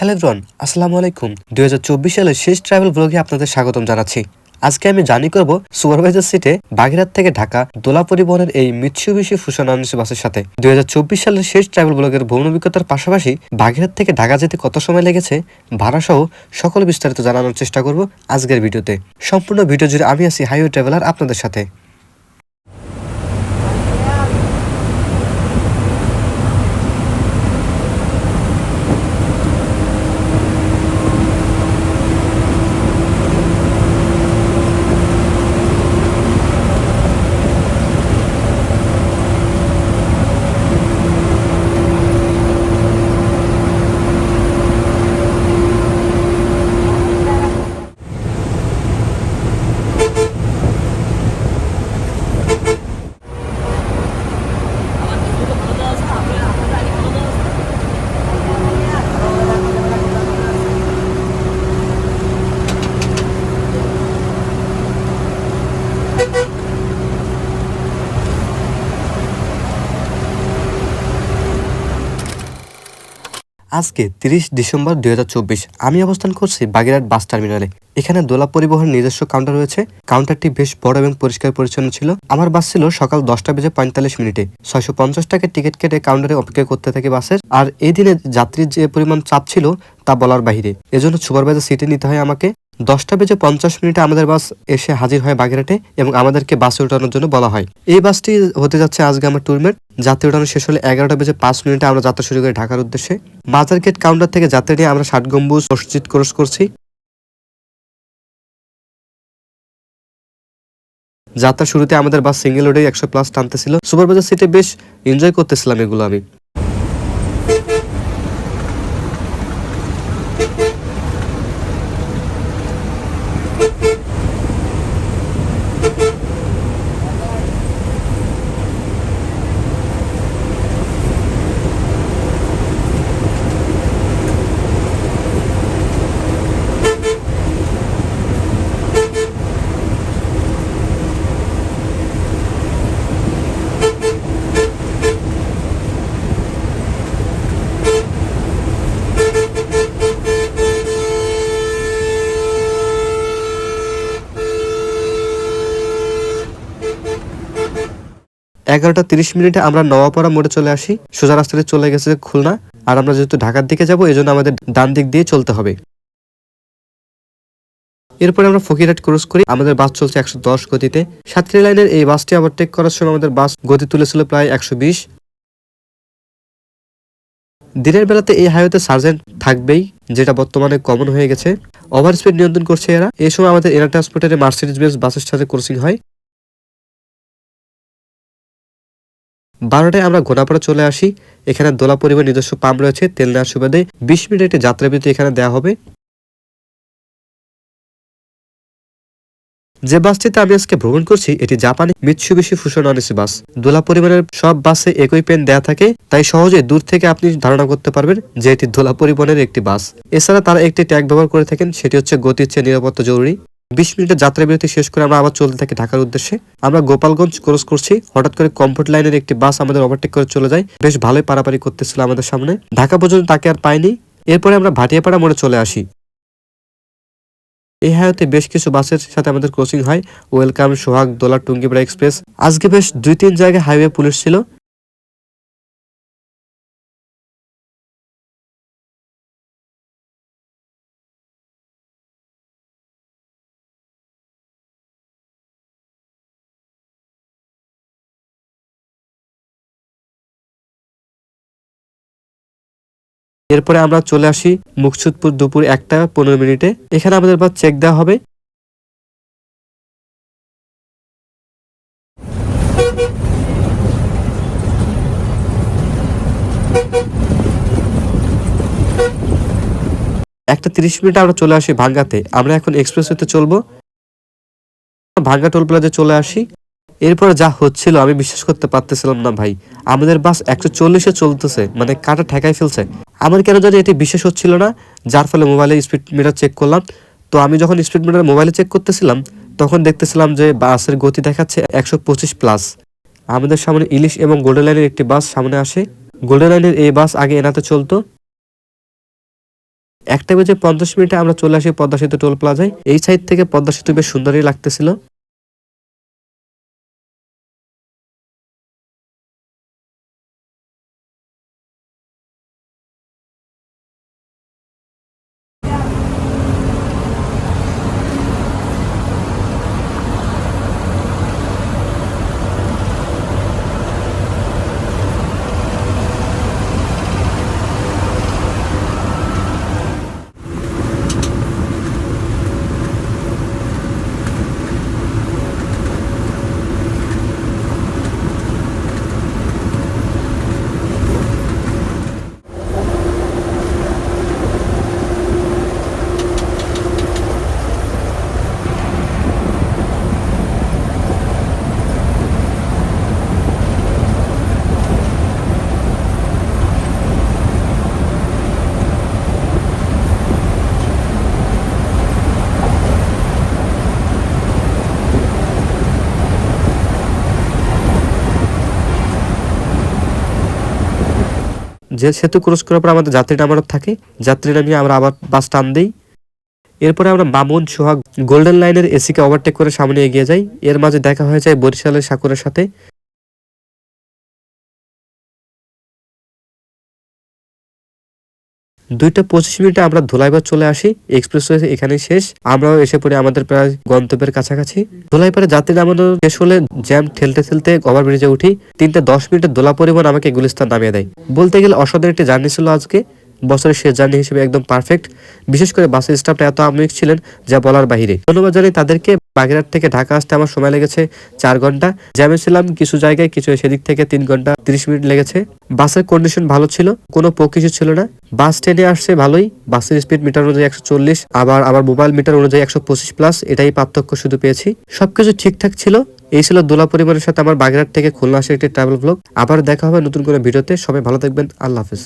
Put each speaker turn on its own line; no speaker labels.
Hello everyone, আসসালামু আলাইকুম। দুই হাজার চব্বিশ সালের শেষ ট্রাভেল ব্লগে আপনাদের স্বাগতম জানাচ্ছি। আজকে আমি জানি করব সুপারভাইজার সিটে বাগেরহাট থেকে ঢাকা দোলা পরিবহনের এই মিৎসুবিশি ফুশন আনিস বাসের সাথে। দুই হাজার চব্বিশ সালের শেষ ট্রাভেল ব্লগের ভ্রমণ অভিজ্ঞতার পাশাপাশি বাগেরহাট থেকে ঢাকা যেতে কত সময় লেগেছে ভাড়া সহ সকল বিস্তারিত জানানোর চেষ্টা করব আজকের ভিডিওতে। সম্পূর্ণ ভিডিও জুড়ে আমি আছি হাইওয়ে ট্রাভেলার আপনাদের সাথে। আজকে তিরিশ ডিসেম্বর দুই হাজার চব্বিশ। আমি অবস্থান করছি বাগেরহাট বাস টার্মিনালে। এখানে দোলা পরিবহন নিজস্ব কাউন্টার রয়েছে। কাউন্টারটি বেশ বড় এবং পরিষ্কার পরিচ্ছন্ন ছিল। আমার বাস ছিল সকাল দশটা বেজে পঁয়তাল্লিশ মিনিটে। ছয়শো পঞ্চাশ টাকা টিকিট কেটে কাউন্টারে অপেক্ষা করতে থাকে বাসের। আর এই দিনে যাত্রীর যে পরিমাণ চাপ ছিল, তা বলার বাহিরে। এজন্য সুপারভাইজার সিটে নিতে হয় আমাকে। দশটা বেজে পঞ্চাশ মিনিটে আমাদের বাস এসে হাজির হয় বাগেরহাটে এবং আমাদেরকে বাসে ওঠানোর জন্য বলা হয়। এই বাসটি হতে যাচ্ছে আজকে আমার ট্যুরমেট যাত্রী ওঠানো শেষ হলে এগারোটা বেজে পাঁচ মিনিটে আমরা যাত্রা শুরু করি ঢাকার উদ্দেশ্যে। বাজার গেট কাউন্টার থেকে যাত্রী নিয়ে আমরা ষাট গম্বুজ মসজিদ ক্রস করছি। যাত্রা শুরুতে আমাদের বাস সিঙ্গেল রোডে একশো প্লাস টানতেছিল। সুপারবাজার সিটে বেশ এনজয় করতেছিলাম এগুলো আমি। এগারোটা তিরিশ মিনিটে আমরা নওয়াপাড়া মোড়ে চলে আসি। সোজা রাস্তাতে চলে গেছে খুলনা। আর আমরা যেহেতু ঢাকার দিকে যাব, এই আমাদের ডান দিক দিয়ে চলতে হবে। এরপরে আমরা ফকিরহাট ক্রস করি। আমাদের বাস চলছে একশো দশ গতিতে। সাতটি লাইনের এই বাসটি আবার টেক করার সময় আমাদের বাস গতি তুলেছিল প্রায় একশো বিশ। দিনের বেলাতে এই হাইওয়েতে সার্জেন্ট থাকবেই, যেটা বর্তমানে কমন হয়ে গেছে। ওভার স্পিড নিয়ন্ত্রণ করছে এরা। এই সময় আমাদের এরা ট্রান্সপোর্টের মার্সিডিজ বেস বাসের সাথে ক্রসিং হয়। বারোটায় আমরা ঘোড়াপাড়া চলে আসি। এখানে দোলা পরিবার নিজস্ব পাম্প রয়েছে, তেল নেওয়ার সুবাদে বিশ মিনিট একটি যাত্রাবিরতি এখানে দেওয়া হবে। যে বাসটিতে আমি আজকে ভ্রমণ করছি, এটি জাপানি মিৎসুবিশি ফুশন অনেসি বাস। দোলা পরিবারের সব বাসে একই পেন দেয়া থাকে, তাই সহজে দূর থেকে আপনি ধারণা করতে পারবেন যে এটি দোলা পরিবহনের একটি বাস। এছাড়া তারা একটি ট্যাগ ব্যবহার করে থাকেন, সেটি হচ্ছে গতির চেয়ে নিরাপত্তা জরুরি। বিশ মিনিটের যাত্রা বিরতি শেষ করে আমরা আবার চলতে থাকি ঢাকার উদ্দেশ্যে। আমরা গোপালগঞ্জ ক্রস করছি। হঠাৎ করে কমফোর্ট লাইনের একটি বাস আমাদের ওভারটেক করে চলে যায়। বেশ ভালোই পারাপারি করতেছিল আমাদের সামনে। ঢাকা পর্যন্ত তাকে আর পাইনি। এরপরে আমরা ভাটিয়াপাড়া মোড়ে চলে আসি। এই হাইওতে বেশ কিছু বাসের সাথে আমাদের ক্রসিং হয়। Welcome, Sohag Dola Tungipara express. আজকে বেশ দুই তিন জায়গায় হাইওয়ে পুলিশ ছিল। এরপরে আমরা চলে আসি মুকসুদপুর দুপুর একটা পনেরো মিনিটে। এখানে আমাদের বাস চেক দেওয়া হবে। একটা তিরিশ মিনিটে আমরা চলে আসি ভাঙ্গাতে। আমরা এখন এক্সপ্রেস হতে চলবো। ভাঙ্গা টোল প্লাজে চলে আসি। এরপরে যা হচ্ছিল আমি বিশ্বাস করতে পারতেছিলাম না ভাই। আমাদের বাস একশো চল্লিশে চলতেছে মানে কাটা ঠেকাই ফেলছে। আমার কেন জানি এটি বিশ্বাস হচ্ছিল না, যার ফলে মোবাইলে স্পিড মিটার চেক করলাম। তো আমি যখন স্পিড মিটার মোবাইলে চেক করতেছিলাম, তখন দেখতেছিলাম যে বাসের গতি দেখাচ্ছে একশো পঁচিশ প্লাস আমাদের সামনে ইলিশ এবং গোল্ডেন লাইনের একটি বাস সামনে আসে। গোল্ডেন লাইনের এই বাস আগে এনাতে চলতো। একটা বেজে পঞ্চাশ মিনিটে আমরা চলে আসি পদ্মা সেতু টোল প্লাজায়। এই সাইড থেকে পদ্মা সেতু বেশ সুন্দরই লাগতেছিল। যে সেতু ক্রস করার পর আমাদের যাত্রী নামানোর থাকে। যাত্রী নামিয়ে আমরা আবার বাস টান দিই। এরপরে আমরা মামুন সোহাগ গোল্ডেন লাইনের এসিকে ওভারটেক করে সামনে এগিয়ে যাই। এর মাঝে দেখা হয়ে যায় বরিশালের সাকুরের সাথে। দুইটা পঁচিশ মিনিটে আমরা ধোলাইবার চলে আসি এক্সপ্রেসওয়ে এখানে শেষ। আমরাও এসে পড়ি আমাদের প্রায় গন্তব্যের কাছাকাছি। ধুলাইপাড়ে যাত্রী নামানো শেষ হলে জ্যাম ঠেলতে ঠেলতে ওভার ব্রিজে উঠি। তিনটে দশ মিনিটে দোলা পরিবহন আমাকে গুলিস্তান নামিয়ে দেয়। বলতে গেলে অসাধারণ একটি জার্নি ছিল আজকে। বছরের শেষ জার্নি হিসেবে একদম পারফেক্ট বিশেষ করে বাসের স্টাফটা এত আমিক ছিলেন যা বলার বাহিরে। ধন্যবাদ জানাই তাদেরকে। বাগেরহাট থেকে ঢাকা আসতে আমার সময় লেগেছে চার ঘণ্টা। জ্যামে ছিলাম কিছু জায়গায়, কিছু সেদিক থেকে তিন ঘণ্টা তিরিশ মিনিট লেগেছে। বাসের কন্ডিশন ভালো ছিল, কোনো কিছু ছিল না। বাস ট্রেনে আসছে ভালোই, বাসের স্পিড মিটার অনুযায়ী একশো চল্লিশ, আবার আমার মোবাইল মিটার অনুযায়ী একশো পঁচিশ প্লাস এটাই পার্থক্য শুধু পেয়েছি। সবকিছু ঠিকঠাক ছিল, এই ছিল দোলা পরিবারের সাথে আমার বাগেরহাট থেকে খুলনা আসে একটি ট্রাভেল ব্লগ আবার দেখা হবে নতুন করে ভিডিওতে, সবাই ভালো থাকবেন, আল্লাহ হাফিজ।